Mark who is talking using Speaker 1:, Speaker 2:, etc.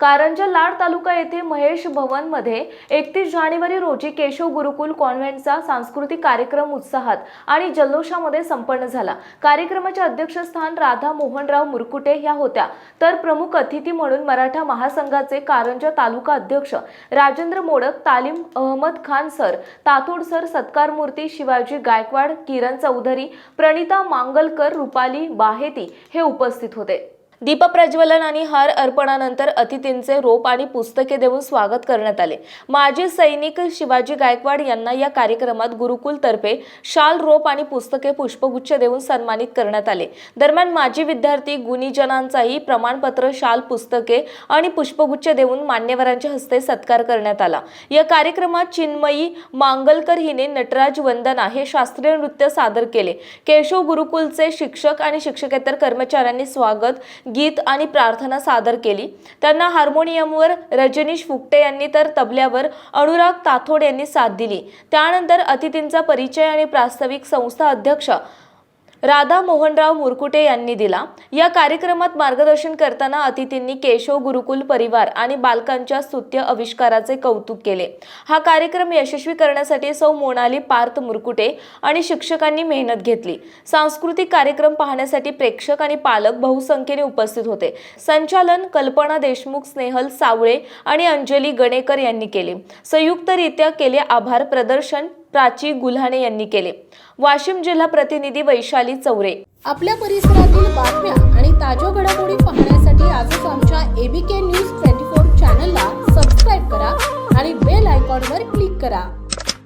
Speaker 1: कारंजा लाड तालुका येथे महेश भवनमध्ये एकतीस जानेवारी रोजी केशव गुरुकुल कॉन्व्हेंटचा सांस्कृतिक कार्यक्रम उत्साहात आणि जल्लोषामध्ये संपन्न झाला. कार्यक्रमाचे अध्यक्षस्थान राधा मोहनराव मुरकुटे ह्या होत्या. तर प्रमुख अतिथी म्हणून मराठा महासंघाचे कारंजा तालुका अध्यक्ष राजेंद्र मोडक तालीम अहमद खान सर तातोड सर सत्कार मूर्ती शिवाजी गायकवाड किरण चौधरी प्रणिता मांगलकर रुपाली बाहेती हे उपस्थित होते. दीपप्रज्वलन आणि हार अर्पणानंतर अतिथींचे रोप आणि पुस्तके देऊन स्वागत करण्यात आले. माजी सैनिक शिवाजी गायकवाड यांना या कार्यक्रमात गुरुकुल तर्फे शाल रोप आणि पुस्तके पुष्पगुच्छ देऊन सन्मानित करण्यात आले. दरम्यान माजी विद्यार्थी गुणीजनांचाही प्रमाणपत्र शाल पुस्तके आणि पुष्पगुच्छ देऊन मान्यवरांच्या हस्ते सत्कार करण्यात आला. या कार्यक्रमात चिन्मयी मांगलकर हिने नटराज वंदना हे शास्त्रीय नृत्य सादर केले. केशव गुरुकुलचे शिक्षक आणि शिक्षकेतर कर्मचाऱ्यांनी स्वागत गीत आणि प्रार्थना सादर केली. त्यांना हार्मोनियमवर रजनीश फुकटे यांनी तर तबल्यावर अनुराग ताथोड यांनी साथ दिली. त्यानंतर अतिथींचा परिचय आणि प्रास्ताविक संस्था अध्यक्ष राधा मोहनराव मुरकुटे यांनी दिला. या कार्यक्रमात मार्गदर्शन करताना अतिथींनी केशव गुरुकुल परिवार आणि बालकांच्या स्तुत्य आविष्काराचे कौतुक केले. हा कार्यक्रम यशस्वी करण्यासाठी सौ मोनाली पार्थ मुरकुटे आणि शिक्षकांनी मेहनत घेतली. सांस्कृतिक कार्यक्रम पाहण्यासाठी प्रेक्षक आणि पालक बहुसंख्येने उपस्थित होते. संचालन कल्पना देशमुख स्नेहल सावळे आणि अंजली गणेकर यांनी केले. संयुक्तरित्या केले आभार प्रदर्शन प्राची गुल्हाणे यांनी केले. वाशिम जिल्हा प्रतिनिधी वैशाली चौरे.
Speaker 2: आपल्या परिसरातील बातम्या आणि ताज्या घडामोडी पाहण्यासाठी आजच आमच्या एबीके न्यूज ट्वेंटी फोर चॅनलला सबस्क्राईब करा आणि बेल आयकॉनवर क्लिक करा.